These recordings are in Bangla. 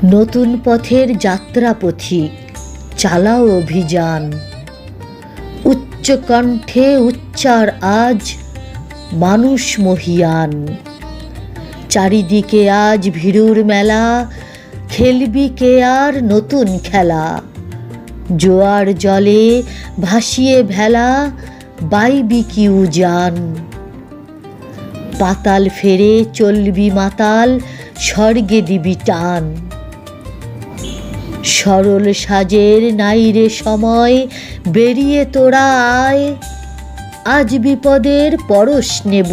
নতুন পথের যাত্রা পথিক চালাও অভিযান। উচ্চ কণ্ঠে উচ্চার আজ মানুষ মহিয়ান। চারিদিকে আজ ভিড়ুর মেলা, খেলবি কে আর নতুন খেলা। জোয়ার জলে ভাসিয়ে ভেলা, বাইবি কি উজান। পাতাল ফেরে চলবি মাতাল, স্বর্গে দিবি টান। সরল সাজের নাইরে সময়, বেরিয়ে তোরা আয়। আজ বিপদের পরশ নেব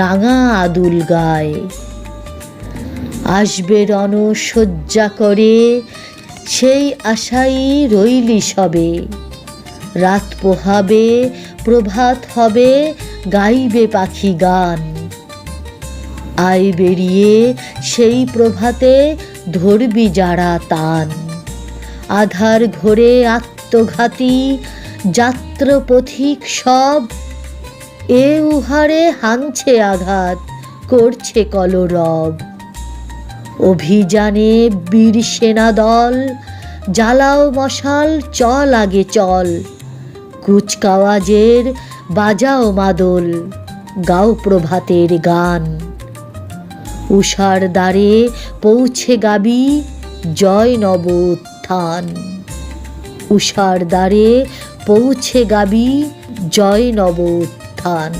নাঙা আদুল গায়। আসবে রণ শয্যা করে, সেই আশাই রইলি সবে। রাত পোহাবে, প্রভাত হবে, গাইবে পাখি গান। আয় বেরিয়ে সেই প্রভাতে ধরবি যারা তান। আধার ঘোরে আত্মঘাতী যাত্র পথিক সব, এ উহারে হানছে আঘাত, করছে কলরব। অভিযানে বীর সেনা দল, জ্বালাও মশাল, চল আগে চল। কুচকাওয়াজের বাজাও মাদল, গাও প্রভাতের গান। উষার দ্বারে পৌঁছে গাবি জয় নব উত্থান উষার দ্বারে পৌঁছে গাবি জয় নব উত্থান